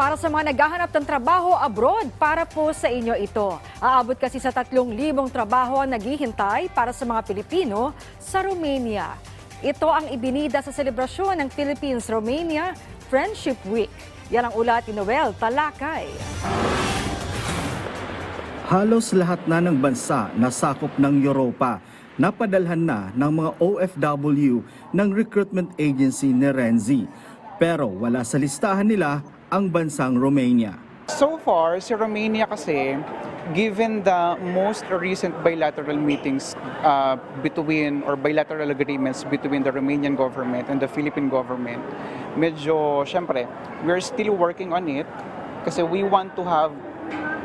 para sa mga naghahanap ng trabaho abroad. Para po sa inyo ito. Aabot kasi sa 3,000 trabaho ang naghihintay para sa mga Pilipino sa Romania. Ito ang ibinida sa selebrasyon ng Philippines-Romania Friendship Week. Yan ang ulat ni Noel Talakay. Halos lahat na ng bansa na sakop ng Europa napadalhan na ng mga OFW ng recruitment agency ni Renzi. Pero wala sa listahan nila ang bansang Romania. So far, si Romania kasi, given the most recent bilateral meetings uh, between or bilateral agreements between the Romanian government and the Philippine government, medyo, syempre, we're still working on it kasi we want to have,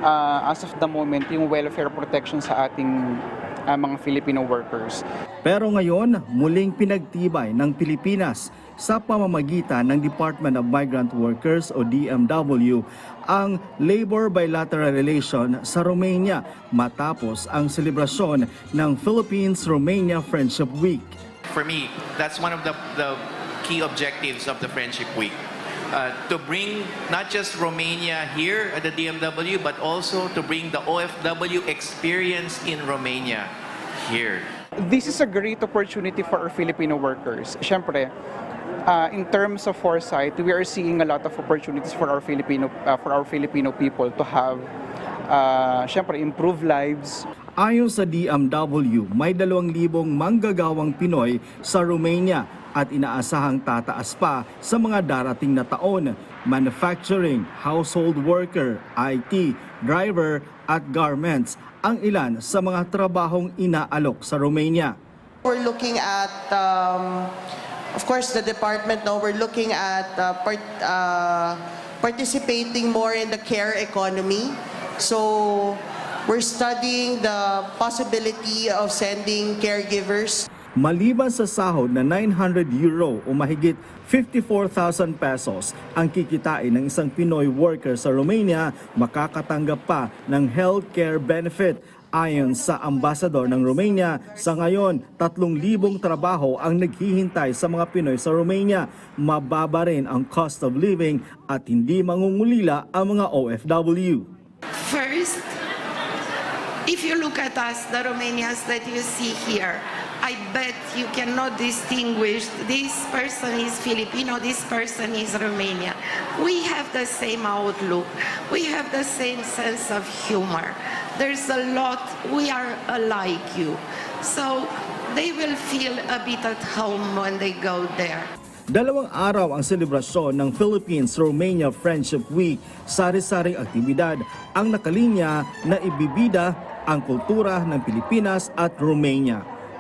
uh, as of the moment, yung welfare protection sa ating uh, mga Filipino workers. Pero ngayon, muling pinagtibay ng Pilipinas sa pamamagitan ng Department of Migrant Workers o DMW ang Labor Bilateral Relation sa Romania matapos ang selebrasyon ng Philippines-Romania Friendship Week. for me, that's one of the, the key objectives of the Friendship Week. Uh, to bring not just Romania here at the DMW, but also to bring the OFW experience in Romania here. This is a great opportunity for our Filipino workers. Siyempre, uh, in terms of foresight, we are seeing a lot of opportunities for our Filipino uh, for our Filipino people to have uh, siyempre improved lives. Ayon sa DMW, may 2,000 manggagawang Pinoy sa Romania at inaasahang tataas pa sa mga darating na taon. Manufacturing, household worker, IT, driver at garments ang ilan sa mga trabahong inaalok sa Romania. We're looking at, um, of course, the department. No, we're looking at uh, part, uh, participating more in the care economy. So we're studying the possibility of sending caregivers Maliban sa sahod na 900 euro o mahigit 54,000 pesos ang kikitain ng isang Pinoy worker sa Romania, makakatanggap pa ng healthcare benefit. Ayon sa ambasador ng Romania, sa ngayon, 3,000 trabaho ang naghihintay sa mga Pinoy sa Romania. Mababa rin ang cost of living at hindi mangungulila ang mga OFW. First, if you look at us, the Romanians that you see here, I bet you cannot distinguish this person is Filipino, this person is Romanian. We have the same outlook. We have the same sense of humor. There's a lot, we are alike you. So they will feel a bit at home when they go there. Dalawang araw ang selebrasyon ng Philippines-Romania Friendship Week. Sari-saring aktibidad ang nakalinya na ibibida ang kultura ng Pilipinas at Romania.